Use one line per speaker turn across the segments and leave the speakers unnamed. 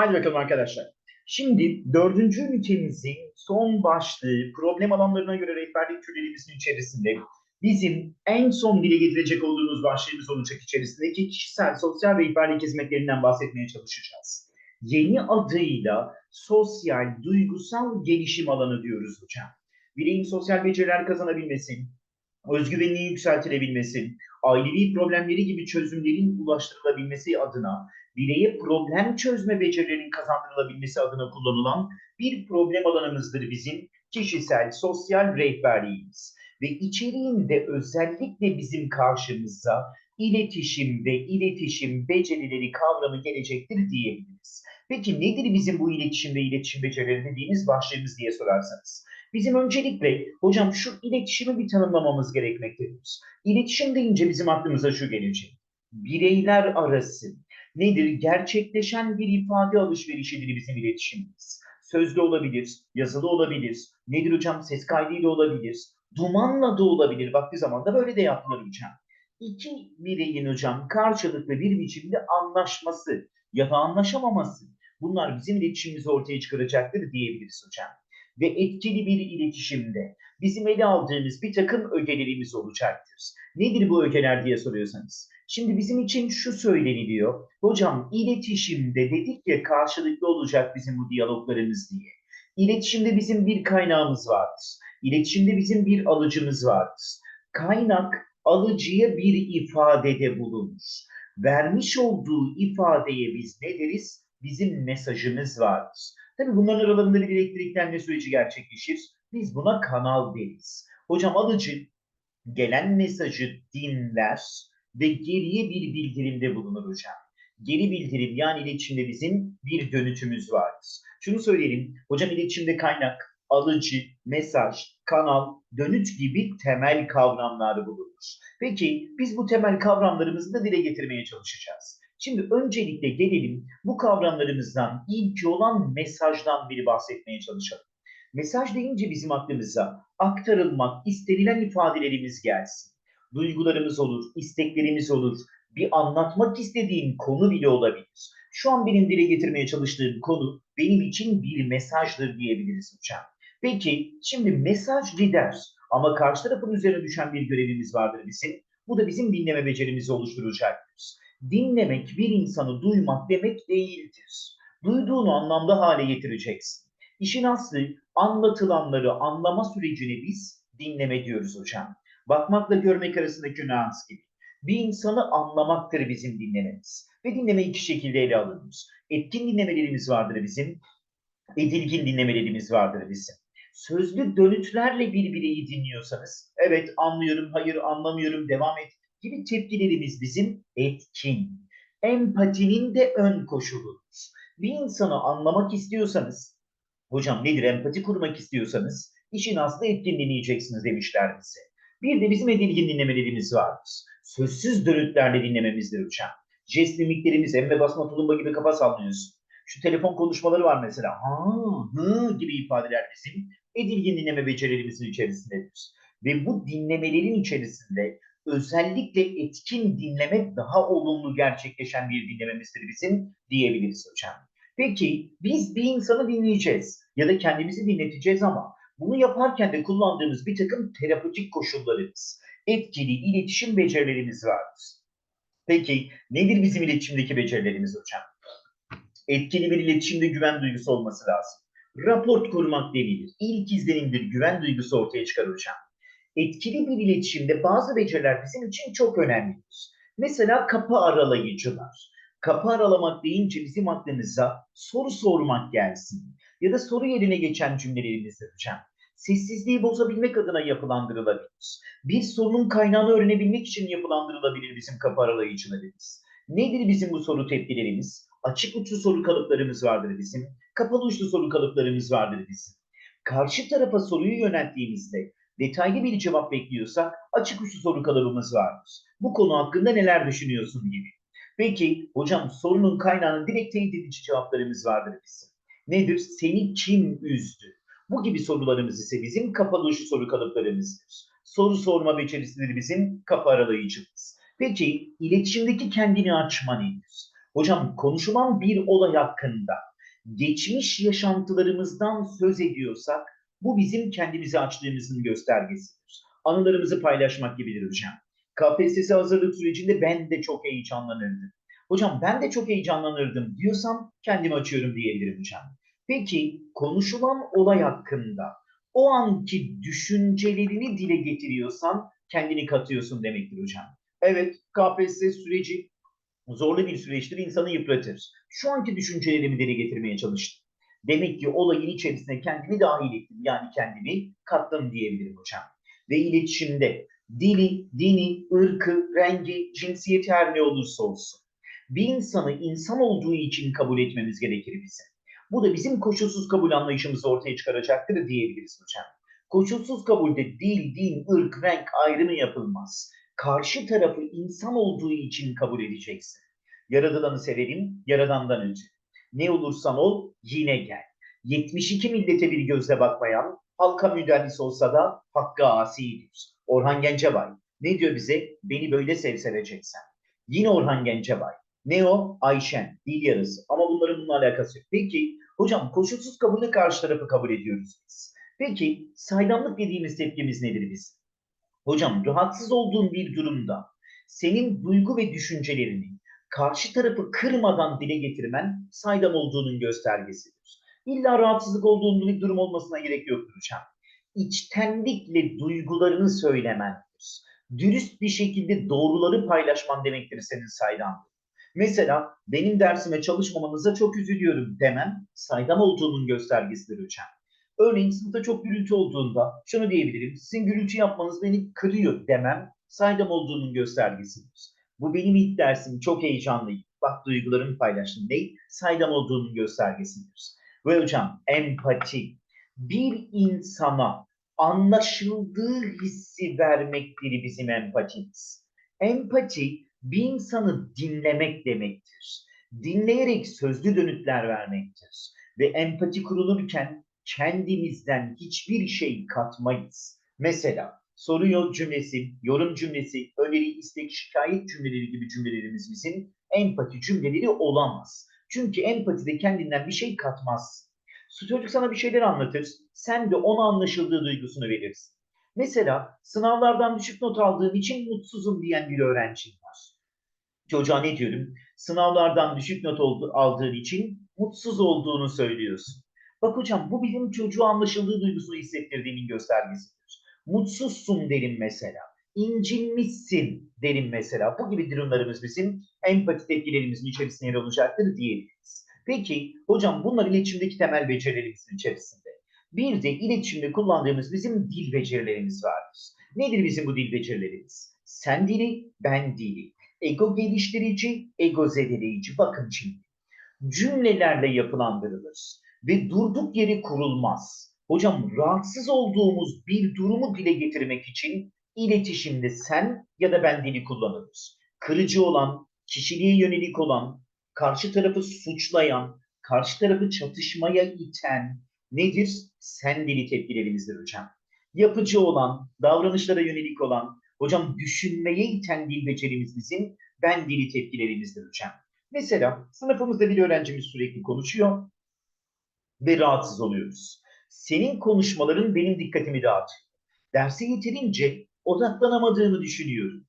Hadi bakalım arkadaşlar. Şimdi dördüncü ünitemizin son başlığı problem alanlarına göre rehberlik türlerimizin içerisinde bizim en son dile getirecek olduğumuz başlığımız olacak içerisindeki kişisel sosyal rehberlik hizmetlerinden bahsetmeye çalışacağız. Yeni adıyla sosyal duygusal gelişim alanı diyoruz hocam. Bireyin sosyal beceriler kazanabilmesi, özgüvenini yükseltilebilmesi, ailevi problemleri gibi çözümlerin ulaştırılabilmesi adına bireye problem çözme becerilerinin kazandırılabilmesi adına kullanılan bir problem alanımızdır bizim kişisel sosyal rehberliğimiz. Ve içeriğinde özellikle bizim karşımıza iletişim ve iletişim becerileri kavramı gelecektir diyebiliriz. Peki nedir bizim bu iletişim ve iletişim becerileri dediğimiz başlığımız diye sorarsanız? Bizim öncelikle hocam şu iletişimi bir tanımlamamız gerekmektedir. İletişim deyince bizim aklımıza şu gelecek. Bireyler arası nedir? Gerçekleşen bir ifade alışverişidir bizim iletişimimiz. Sözlü olabilir, yazılı olabilir. Nedir hocam? Ses kaydıyla olabilir. Dumanla da olabilir. Vakti zamanda böyle de yaptılar hocam. İki bireyin hocam karşılıklı bir biçimde anlaşması ya da anlaşamaması. Bunlar bizim iletişimimizi ortaya çıkaracaktır diyebiliriz hocam. Ve etkili bir iletişimde bizim ele aldığımız bir takım ögelerimiz olacaktır. Nedir bu ögeler diye soruyorsanız. Şimdi bizim için şu söyleniliyor. Hocam iletişimde dedik ya karşılıklı olacak bizim bu diyaloglarımız diye. İletişimde bizim bir kaynağımız vardır. İletişimde bizim bir alıcımız vardır. Kaynak alıcıya bir ifadede bulunur. Vermiş olduğu ifadeye biz ne deriz? Bizim mesajımız vardır. Tabii bunların aralarında bir elektriklenme süreci gerçekleşir. Biz buna kanal deriz. Hocam alıcı gelen mesajı dinler ve geriye bir bildirimde bulunur hocam. Geri bildirim yani iletişimde bizim bir dönütümüz vardır. Şunu söyleyelim. Hocam iletişimde kaynak, alıcı, mesaj, kanal, dönüt gibi temel kavramlar bulunur. Peki biz bu temel kavramlarımızı da dile getirmeye çalışacağız. Şimdi öncelikle gelelim bu kavramlarımızdan ilki olan mesajdan biri bahsetmeye çalışalım. Mesaj deyince bizim aklımıza aktarılmak istenilen ifadelerimiz gelsin. Duygularımız olur, isteklerimiz olur, bir anlatmak istediğim konu bile olabilir. Şu an benim dile getirmeye çalıştığım konu benim için bir mesajdır diyebiliriz hocam. Peki şimdi mesaj gider ama karşı tarafın üzerine düşen bir görevimiz vardır bizim. Bu da bizim dinleme becerimizi oluşturacaktır. Dinlemek bir insanı duymak demek değildir. Duyduğunu anlamda hale getireceksin. İşin aslı anlatılanları anlama sürecini biz dinleme diyoruz hocam. Bakmakla görmek arasındaki nüans gibi. Bir insanı anlamaktır bizim dinlememiz. Ve dinleme iki şekilde ele alınır. Etkin dinlemelerimiz vardır bizim. Edilgin dinlemelerimiz vardır bizim. Sözlü dönütlerle bir bireyi dinliyorsanız, evet anlıyorum, hayır anlamıyorum, devam et gibi tepkilerimiz bizim etkin. Empatinin de ön koşuludur. Bir insanı anlamak istiyorsanız, hocam nedir empati kurmak istiyorsanız, işin aslı etkin dinleyeceksiniz demişler bize. Bir de bizim edilgin dinlemelerimiz vardır. Sözsüz dönütlerle dinlememizdir hocam. Jest mimiklerimiz, emme basma tulumba gibi kafa sallıyorsun. Şu telefon konuşmaları var mesela. Ha, hı gibi ifadeler bizim edilgin dinleme becerilerimizin içerisindedir. Ve bu dinlemelerin içerisinde özellikle etkin dinleme daha olumlu gerçekleşen bir dinlememizdir bizim diyebiliriz hocam. Peki biz bir insanı dinleyeceğiz ya da kendimizi dinleteceğiz ama bunu yaparken de kullandığımız bir takım terapötik koşullarımız, etkili iletişim becerilerimiz vardır. Peki nedir bizim iletişimdeki becerilerimiz hocam? Etkili bir iletişimde güven duygusu olması lazım. Raport kurmak denilir. İlk izlenimdir güven duygusu ortaya çıkar hocam. Etkili bir iletişimde bazı beceriler bizim için çok önemlidir. Mesela kapı aralayıcılar. Kapı aralamak deyince bizim aklımıza soru sormak gelsin. Ya da soru yerine geçen cümlelerimiz hocam. Sessizliği bozabilmek adına yapılandırılabilir. Bir sorunun kaynağını öğrenebilmek için yapılandırılabilir bizim kapı aralayıcılarımız. Nedir bizim bu soru tepkilerimiz? Açık uçlu soru kalıplarımız vardır bizim. Kapalı uçlu soru kalıplarımız vardır bizim. Karşı tarafa soruyu yönelttiğimizde detaylı bir cevap bekliyorsak açık uçlu soru kalıbımız vardır. Bu konu hakkında neler düşünüyorsun gibi. Peki hocam sorunun kaynağını direkt teyit edici cevaplarımız vardır bizim. Nedir? Seni kim üzdü? Bu gibi sorularımız ise bizim kapalı uçlu soru kalıplarımızdır. Soru sorma becerisidir bizim kapı aralayıcımız. Peki iletişimdeki kendini açma nedir? Hocam konuşulan bir olay hakkında geçmiş yaşantılarımızdan söz ediyorsak bu bizim kendimizi açtığımızın göstergesidir. Anılarımızı paylaşmak gibidir hocam. KPSS hazırlık sürecinde ben de çok heyecanlanırdım. Hocam ben de çok heyecanlanırdım diyorsam kendimi açıyorum diyebilirim hocam. Peki konuşulan olay hakkında o anki düşüncelerini dile getiriyorsan kendini katıyorsun demektir hocam. Evet KPSS süreci zorlu bir süreçtir, insanı yıpratır. Şu anki düşüncelerimi dile getirmeye çalıştım. Demek ki olayın içerisine kendimi dahil ettim. Yani kendimi kattım diyebilirim hocam. Ve iletişimde dili, dini, ırkı, rengi, cinsiyeti her ne olursa olsun. Bir insanı insan olduğu için kabul etmemiz gerekir bize. Bu da bizim koşulsuz kabul anlayışımızı ortaya çıkaracaktır diyebiliriz hocam. Koşulsuz kabulde dil, din, ırk, renk ayrımı yapılmaz. Karşı tarafı insan olduğu için kabul edeceksin. Yaradılanı severim, yaradandan önce. Ne olursan ol, yine gel. 72 millete bir gözle bakmayan, halka müderris olsa da hakka asidir. Orhan Gencebay. Ne diyor bize? Beni böyle sev seveceksen. Yine Orhan Gencebay. Ne o? Ayşen. Dil yarısı. Ama bunların bununla alakası yok. Peki hocam koşulsuz kabulü karşı tarafı kabul ediyoruz biz. Peki saydamlık dediğimiz tepkimiz nedir biz? Hocam rahatsız olduğun bir durumda senin duygu ve düşüncelerini karşı tarafı kırmadan dile getirmen saydam olduğunun göstergesidir. İlla rahatsızlık olduğun bir durum olmasına gerek yoktur hocam. İçtenlikle duygularını söylemendir. Dürüst bir şekilde doğruları paylaşman demektir senin saydamlığın. Mesela benim dersime çalışmamanıza çok üzülüyorum demem saydam olduğunun göstergesidir hocam. Örneğin sınıfta çok gürültü olduğunda şunu diyebilirim. Sizin gürültü yapmanız beni kırıyor demem saydam olduğunun göstergesidir. Bu benim ilk dersim. Çok heyecanlıyım. Bak duygularımı paylaştım. Ne? Saydam olduğunun göstergesidir. Ve hocam empati. Bir insana anlaşıldığı hissi vermektir bizim empatimiz. Empati bir insanı dinlemek demektir. Dinleyerek sözlü dönütler vermektir. Ve empati kurulurken kendimizden hiçbir şey katmayız. Mesela soru cümlesi, yorum cümlesi, öneri, istek, şikayet cümleleri gibi cümlelerimiz bizim empati cümleleri olamaz. Çünkü empatide kendinden bir şey katmaz. Çocuk sana bir şeyler anlatır, sen de ona anlaşıldığı duygusunu verirsin. Mesela sınavlardan düşük not aldığım için mutsuzum diyen bir öğrencim var. Çocuğa ne diyorum? Sınavlardan düşük not aldığın için mutsuz olduğunu söylüyorsun. Bak hocam bu bizim çocuğa anlaşıldığı duygusunu hissettirdiğimin göstergesidir. Mutsuzsun derim mesela. İncinmişsin derim mesela. Bu gibi durumlarımız bizim empati tepkilerimizin içerisinde yer alacaktır diyebiliriz. Peki hocam bunlar iletişimdeki temel becerilerimizin içerisinde. Bir de iletişimde kullandığımız bizim dil becerilerimiz vardır. Nedir bizim bu dil becerilerimiz? Sen dili, ben dili. Ego geliştirici, ego zedeleyici. Bakın şimdi. Cümlelerle yapılandırılır ve durduk yeri kurulmaz. Hocam rahatsız olduğumuz bir durumu dile getirmek için iletişimde sen ya da ben dili kullanırız. Kırıcı olan, kişiliğe yönelik olan, karşı tarafı suçlayan, karşı tarafı çatışmaya iten nedir? Sen dili tepkilerimizdir hocam. Yapıcı olan, davranışlara yönelik olan, hocam düşünmeye iten dil becerimiz bizim ben dili tepkilerimizdir hocam. Mesela sınıfımızda bir öğrencimiz sürekli konuşuyor ve rahatsız oluyoruz. Senin konuşmaların benim dikkatimi dağıtıyor. Derse yeterince odaklanamadığını düşünüyorum.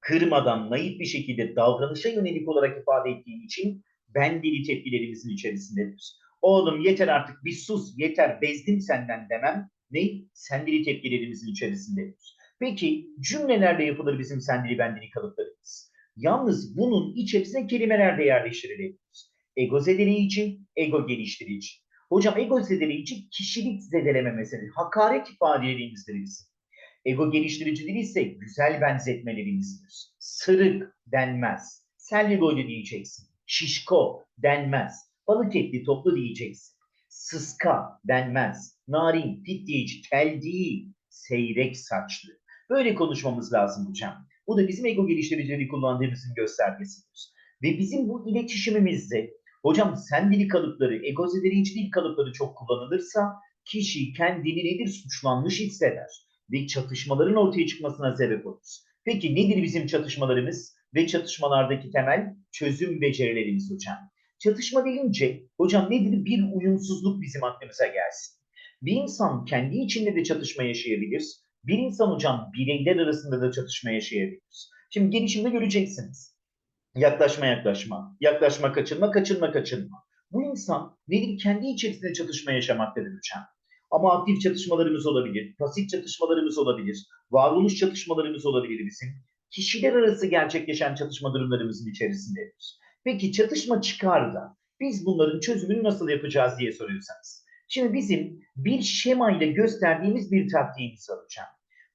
Kırmadan, naif bir şekilde davranışa yönelik olarak ifade ettiğin için ben dili tepkilerimizin içerisindedir. Oğlum yeter artık bir sus, yeter bezdim senden demem. Ne? Sen dili tepkilerimizin içerisindedir. Peki cümlelerle yapılır bizim sen dili ben dili kalıplarımız. Yalnız bunun içerisine kelimeler de yerleştirilebilir. Ego zedeleyici, ego geliştirici. Hocam ego zedeleyici kişilik zedeleme meselesi. Hakaret ifadelerimizdir. Ego geliştirici değil ise güzel benzetmelerimizdir. Sırık denmez. Selvi boylu diyeceksin. Şişko denmez. Balık etli toplu diyeceksin. Sıska denmez. Narin, fit diyici, tel değil. Seyrek saçlı. Böyle konuşmamız lazım hocam. Bu da bizim ego geliştiricileri kullandığımızın göstergesidir. Ve bizim bu iletişimimizde hocam sen dili kalıpları, ego zedeleyici dil kalıpları çok kullanılırsa kişi kendini nedir suçlanmış hisseder ve çatışmaların ortaya çıkmasına sebep olur. Peki nedir bizim çatışmalarımız ve çatışmalardaki temel çözüm becerilerimiz hocam? çatışma deyince hocam nedir? Bir uyumsuzluk bizim aklımıza gelsin. Bir insan kendi içinde de çatışma yaşayabilir. Bir insan hocam bireyler arasında da çatışma yaşayabilir. Şimdi gelişimde göreceksiniz. Yaklaşma yaklaşma, yaklaşma kaçınma, kaçınma kaçınma. Bu insan nedir? Kendi içerisinde çatışma yaşamaktadır hocam. Ama aktif çatışmalarımız olabilir, pasif çatışmalarımız olabilir, varoluş çatışmalarımız olabilir bizim. Kişiler arası gerçekleşen çatışma durumlarımızın içerisindedir. Peki çatışma çıkar da biz bunların çözümünü nasıl yapacağız diye soruyorsanız. Şimdi bizim bir şema ile gösterdiğimiz bir taktiğimiz var hocam.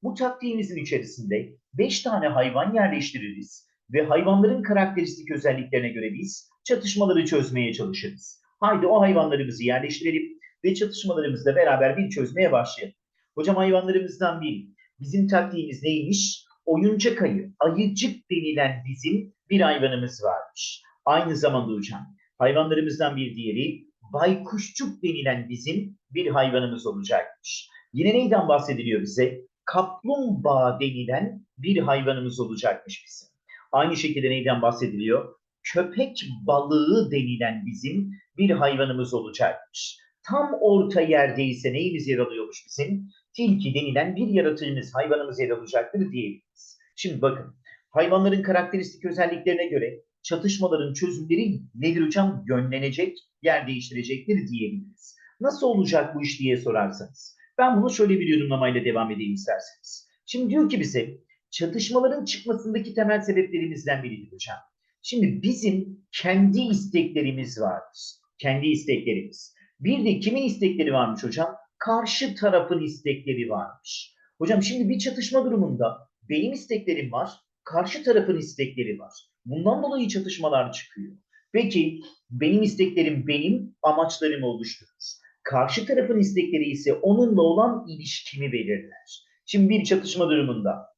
Bu taktiğimizin içerisinde 5 tane hayvan yerleştiririz ve hayvanların karakteristik özelliklerine göre biz çatışmaları çözmeye çalışırız. Haydi o hayvanlarımızı yerleştirelim ve çatışmalarımızla beraber bir çözmeye başlayalım. Hocam hayvanlarımızdan biri. Bizim taktiğimiz neymiş? Oyuncak ayı, ayıcık denilen bizim bir hayvanımız varmış. Aynı zamanda hocam hayvanlarımızdan bir diğeri baykuşçuk denilen bizim bir hayvanımız olacakmış. Yine neyden bahsediliyor bize? Kaplumbağa denilen bir hayvanımız olacakmış bizim. Aynı şekilde neyden bahsediliyor? Köpek balığı denilen bizim bir hayvanımız olacakmış. Tam orta yerde ise neyimiz yer alıyormuş bizim? Tilki denilen bir yaratığımız, hayvanımız yer alacaktır diyebiliriz. Şimdi bakın, hayvanların karakteristik özelliklerine göre çatışmaların çözümleri nedir hocam? Yönlenecek, yer değiştirecektir diyebiliriz. Nasıl olacak bu iş diye sorarsanız. Ben bunu şöyle bir yorumlamayla devam edeyim isterseniz. Şimdi diyor ki bize çatışmaların çıkmasındaki temel sebeplerimizden biridir hocam. Şimdi bizim kendi isteklerimiz vardır. Kendi isteklerimiz. Bir de kimin istekleri varmış hocam? Karşı tarafın istekleri varmış. Hocam şimdi bir çatışma durumunda benim isteklerim var, karşı tarafın istekleri var. Bundan dolayı çatışmalar çıkıyor. Peki benim isteklerim benim amaçlarımı oluşturur. Karşı tarafın istekleri ise onunla olan ilişkimi belirler. Şimdi bir çatışma durumunda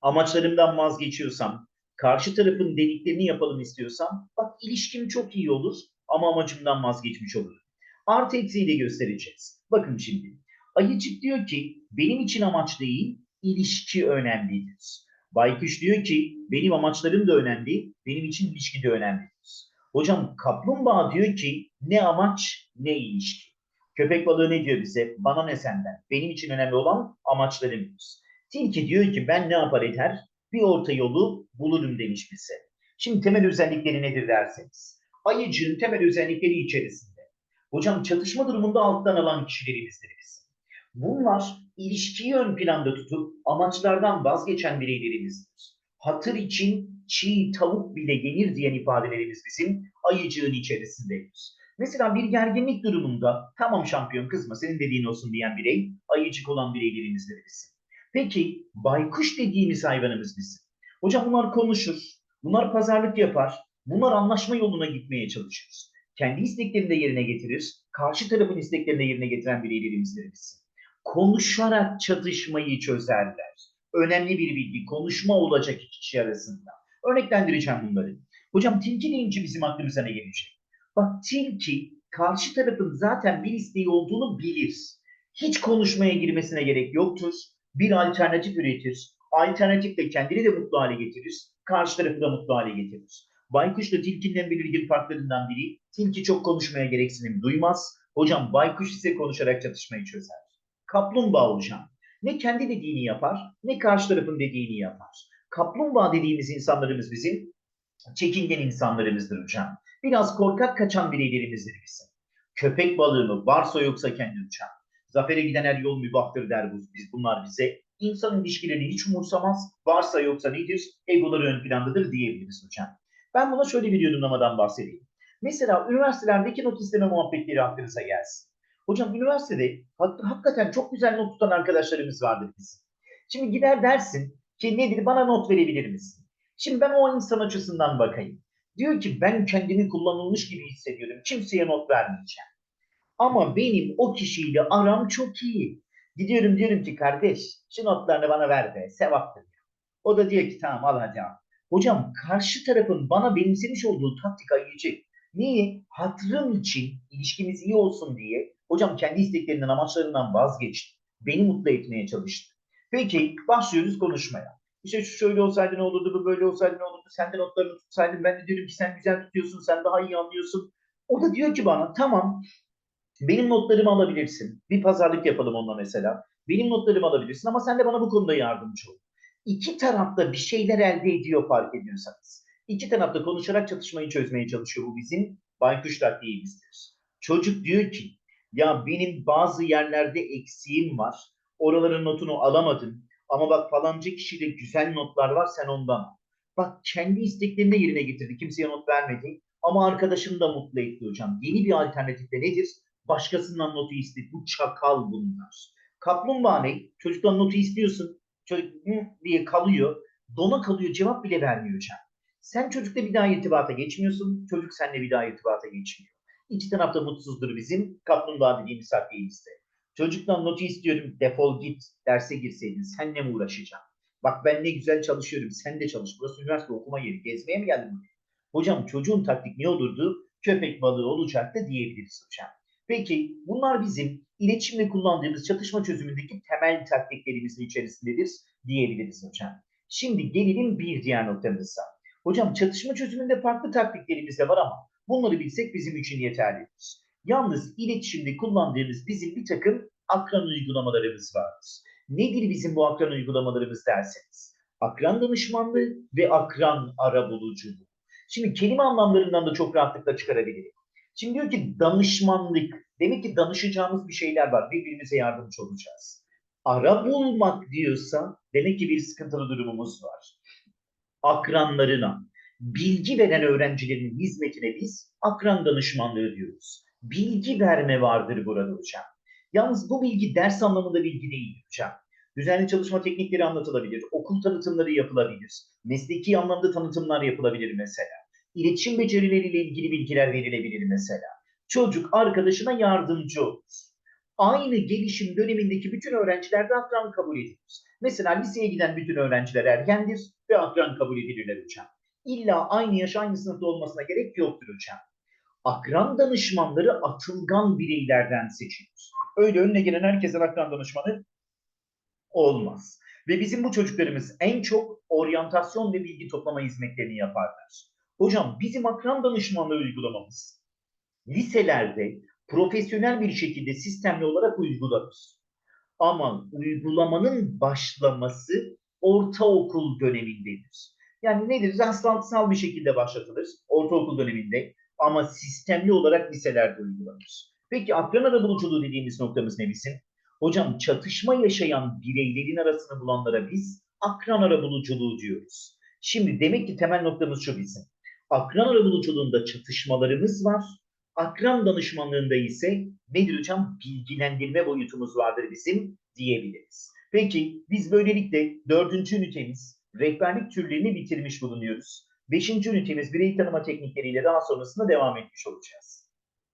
amaçlarımdan vazgeçiyorsam, karşı tarafın dediklerini yapalım istiyorsam, bak ilişkim çok iyi olur ama amacımdan vazgeçmiş olurum. Artı eksiği de göstereceğiz. Bakın şimdi. Ayıcık diyor ki benim için amaç değil, ilişki önemlidir. Baykuş diyor ki benim amaçlarım da önemli, benim için ilişki de önemlidir. Hocam kaplumbağa diyor ki ne amaç ne ilişki. Köpek balığı ne diyor bize? Bana ne senden? Benim için önemli olan amaçlarımdır. Tilki diyor ki ben ne yapar eder? Bir orta yolu bulurum demiş bize. Şimdi temel özellikleri nedir derseniz. Ayıcığın temel özellikleri içerisinde. Hocam çatışma durumunda alttan alan kişilerimizdir biz. Bunlar ilişkiyi ön planda tutup amaçlardan vazgeçen bireylerimizdir. Hatır için çiğ tavuk bile yenir diyen ifadelerimiz bizim ayıcığın içerisindedir. Mesela bir gerginlik durumunda tamam şampiyon kızma senin dediğin olsun diyen birey ayıcık olan bireylerimizdir bizim. Peki baykuş dediğimiz hayvanımız bizim. Hocam bunlar konuşur, bunlar pazarlık yapar, bunlar anlaşma yoluna gitmeye çalışır. Kendi isteklerini de yerine getirir, karşı tarafın isteklerini de yerine getiren bireylerimizdir bizim. Konuşarak çatışmayı çözerler. Önemli bir bilgi, konuşma olacak iki kişi arasında. Örneklendireceğim bunları. Hocam tilki deyince bizim aklımıza ne gelecek? Bak tilki karşı tarafın zaten bir isteği olduğunu bilir. Hiç konuşmaya girmesine gerek yoktur bir alternatif üretir. Alternatifle kendini de mutlu hale getirir. Karşı tarafı da mutlu hale getirir. Baykuşla tilkinin belirgin farklarından biri tilki çok konuşmaya gereksinim duymaz. Hocam baykuş ise konuşarak çatışmayı çözer. Kaplumbağa hocam. Ne kendi dediğini yapar ne karşı tarafın dediğini yapar. Kaplumbağa dediğimiz insanlarımız bizim çekingen insanlarımızdır hocam. Biraz korkak kaçan bireylerimizdir bizim. Köpek balığı mı varsa yoksa kendi uçan. Zafere giden her yol mübahtır der bu, biz, bunlar bize. İnsan ilişkilerini hiç umursamaz. Varsa yoksa nedir? Egoları ön plandadır diyebiliriz hocam. Ben buna şöyle bir yorumlamadan bahsedeyim. Mesela üniversitelerdeki not isteme muhabbetleri aklınıza gelsin. Hocam üniversitede hak, hakikaten çok güzel not tutan arkadaşlarımız vardır bizim. Şimdi gider dersin ki nedir bana not verebilir misin? Şimdi ben o insan açısından bakayım. Diyor ki ben kendimi kullanılmış gibi hissediyorum. Kimseye not vermeyeceğim. Ama benim o kişiyle aram çok iyi. Gidiyorum diyorum ki kardeş şu notlarını bana ver be sevaptır. O da diyor ki tamam al hadi al. Hocam karşı tarafın bana benimsemiş olduğu taktik ayıcı. Niye? Hatırım için ilişkimiz iyi olsun diye hocam kendi isteklerinden amaçlarından vazgeçti. Beni mutlu etmeye çalıştı. Peki başlıyoruz konuşmaya. İşte şu şöyle olsaydı ne olurdu, bu böyle olsaydı ne olurdu, sen de notlarını tutsaydın, ben de diyorum ki sen güzel tutuyorsun, sen daha iyi anlıyorsun. O da diyor ki bana tamam benim notlarımı alabilirsin. Bir pazarlık yapalım onunla mesela. Benim notlarımı alabilirsin ama sen de bana bu konuda yardımcı ol. İki tarafta bir şeyler elde ediyor fark ediyorsanız. İki tarafta konuşarak çatışmayı çözmeye çalışıyor. Bu bizim baykuş taktiğimizdir. Çocuk diyor ki ya benim bazı yerlerde eksiğim var. Oraların notunu alamadım. Ama bak falanca kişide güzel notlar var sen ondan. al. Bak kendi isteklerini yerine getirdi. Kimseye not vermedi. Ama arkadaşını da mutlu etti hocam. Yeni bir alternatif de nedir? Başkasından notu istedi. Bu çakal bunlar. Kaplumbağa ne? Çocuktan notu istiyorsun. Çocuk diye kalıyor. Dona kalıyor. Cevap bile vermiyor hocam. Sen çocukla bir daha irtibata geçmiyorsun. Çocuk seninle bir daha irtibata geçmiyor. İki tarafta mutsuzdur bizim kaplumbağa dediğimiz taktiğimizde. Çocuktan notu istiyorum defol git derse girseydin senle mi uğraşacağım? Bak ben ne güzel çalışıyorum sen de çalış. Burası üniversite okuma yeri. Gezmeye mi geldin? Hocam çocuğun taktik ne olurdu? Köpek balığı olacaktı diyebiliriz hocam. Peki bunlar bizim iletişimde kullandığımız çatışma çözümündeki temel taktiklerimizin içerisindedir diyebiliriz hocam. Şimdi gelelim bir diğer noktamıza. Hocam çatışma çözümünde farklı taktiklerimiz de var ama bunları bilsek bizim için yeterlidir. Yalnız iletişimde kullandığımız bizim bir takım akran uygulamalarımız vardır. Nedir bizim bu akran uygulamalarımız derseniz? Akran danışmanlığı ve akran arabuluculuğu. Şimdi kelime anlamlarından da çok rahatlıkla çıkarabilirim. Şimdi diyor ki danışmanlık. Demek ki danışacağımız bir şeyler var. Birbirimize yardımcı olacağız. Ara bulmak diyorsa demek ki bir sıkıntılı durumumuz var. Akranlarına, bilgi veren öğrencilerin hizmetine biz akran danışmanlığı diyoruz. Bilgi verme vardır burada hocam. Yalnız bu bilgi ders anlamında bilgi değil hocam. Düzenli çalışma teknikleri anlatılabilir, okul tanıtımları yapılabilir, mesleki anlamda tanıtımlar yapılabilir mesela. İletişim becerileriyle ilgili bilgiler verilebilir mesela. Çocuk arkadaşına yardımcı olur. Aynı gelişim dönemindeki bütün öğrencilerde akran kabul edilir. Mesela liseye giden bütün öğrenciler ergendir ve akran kabul edilirler hocam. İlla aynı yaş aynı sınıfta olmasına gerek yoktur hocam. Akran danışmanları atılgan bireylerden seçilir. Öyle önüne gelen herkesin akran danışmanı olmaz. Ve bizim bu çocuklarımız en çok oryantasyon ve bilgi toplama hizmetlerini yaparlar. Hocam bizim akran danışmanlığı uygulamamız liselerde profesyonel bir şekilde sistemli olarak uygulanır. Ama uygulamanın başlaması ortaokul dönemindedir. Yani nedir? Rastlantısal bir şekilde başlatılır ortaokul döneminde ama sistemli olarak liselerde uygulanır. Peki akran arabuluculuğu dediğimiz noktamız ne bizim? Hocam çatışma yaşayan bireylerin arasını bulanlara biz akran arabuluculuğu diyoruz. Şimdi demek ki temel noktamız şu bizim. Akran arabuluculuğunda çatışmalarımız var. Akran danışmanlığında ise nedir hocam? Bilgilendirme boyutumuz vardır bizim diyebiliriz. Peki biz böylelikle dördüncü ünitemiz rehberlik türlerini bitirmiş bulunuyoruz. Beşinci ünitemiz birey tanıma teknikleriyle daha sonrasında devam etmiş olacağız.